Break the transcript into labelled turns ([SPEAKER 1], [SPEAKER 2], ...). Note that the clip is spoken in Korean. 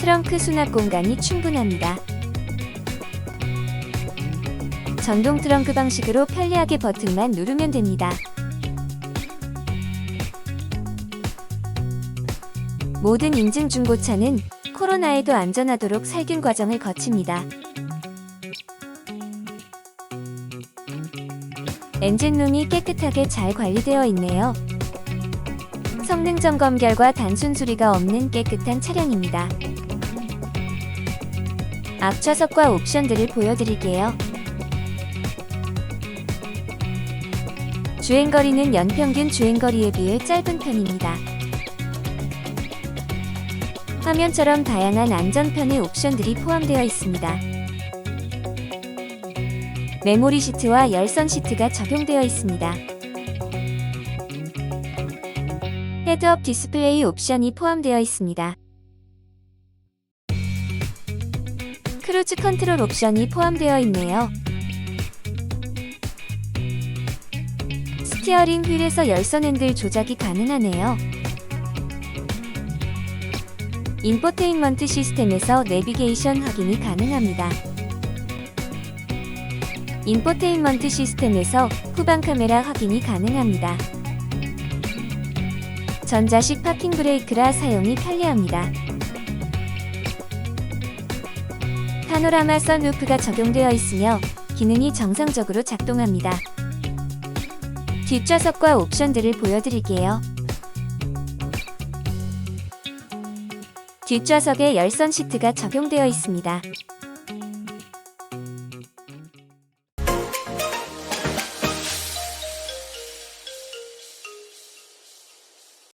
[SPEAKER 1] 트렁크 수납 공간이 충분합니다. 전동 트렁크 방식으로 편리하게 버튼만 누르면 됩니다. 모든 인증 중고차는 코로나에도 안전하도록 살균 과정을 거칩니다. 엔진룸이 깨끗하게 잘 관리되어 있네요. 성능 점검 결과 단순 수리가 없는 깨끗한 차량입니다. 앞 좌석과 옵션들을 보여드릴게요. 주행거리는 연평균 주행거리에 비해 짧은 편입니다. 화면처럼 다양한 안전편의 옵션들이 포함되어 있습니다. 메모리 시트와 열선 시트가 적용되어 있습니다. 헤드업 디스플레이 옵션이 포함되어 있습니다. 크루즈 컨트롤 옵션이 포함되어 있네요. 스티어링 휠에서 열선 핸들 조작이 가능하네요. 인포테인먼트 시스템에서 내비게이션 확인이 가능합니다. 인포테인먼트 시스템에서 후방 카메라 확인이 가능합니다. 전자식 파킹 브레이크라 사용이 편리합니다. 파노라마 선루프가 적용되어 있으며 기능이 정상적으로 작동합니다. 뒷좌석과 옵션들을 보여드릴게요. 뒷좌석에 열선 시트가 적용되어 있습니다.